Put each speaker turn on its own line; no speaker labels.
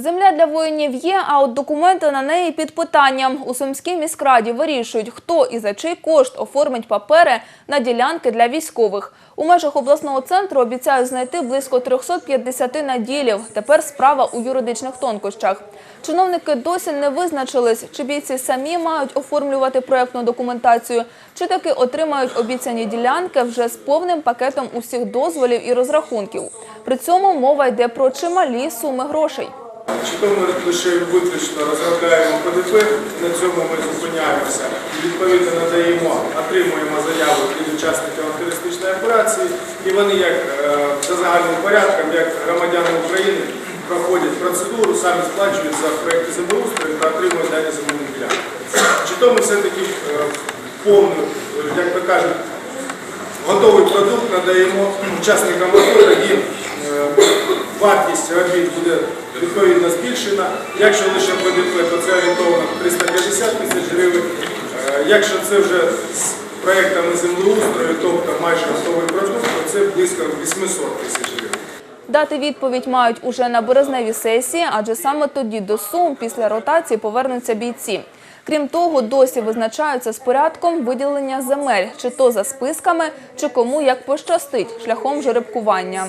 Земля для воїнів є, а от документи на неї під питанням. У Сумській міськраді вирішують, хто і за чий кошт оформить папери на ділянки для військових. У межах обласного центру обіцяють знайти близько 350 наділів. Тепер справа у юридичних тонкощах. Чиновники досі не визначились, чи бійці самі мають оформлювати проєктну документацію, чи таки отримають обіцяні ділянки вже з повним пакетом усіх дозволів і розрахунків. При цьому мова йде про чималі суми грошей.
Чи то ми лише виключно розробляємо ПДП, на цьому ми зупиняємося і відповідно надаємо, отримуємо заяви від учасників антитерористичної операції, і вони як е, за загальним порядком, як громадяни України, проходять процедуру, самі сплачують за проєкти землеустрою та отримують дані земельні ділянки. Чи то ми все-таки е, повну, як то кажуть, готовий продукт надаємо учасникам е, вартість робіт буде відповідно збільшена. Якщо лише ПДП, то це орієнтовно 350 тисяч гривень. Е, Якщо це вже з проєктами землеустрою, тобто майже готовий продукт, то це близько 800 тисяч гривень.
Дати відповідь мають уже на березневій сесії, адже саме тоді до Сум після ротації повернуться бійці. Крім того, досі визначаються з порядком виділення земель, чи то за списками, чи кому як пощастить шляхом жеребкування.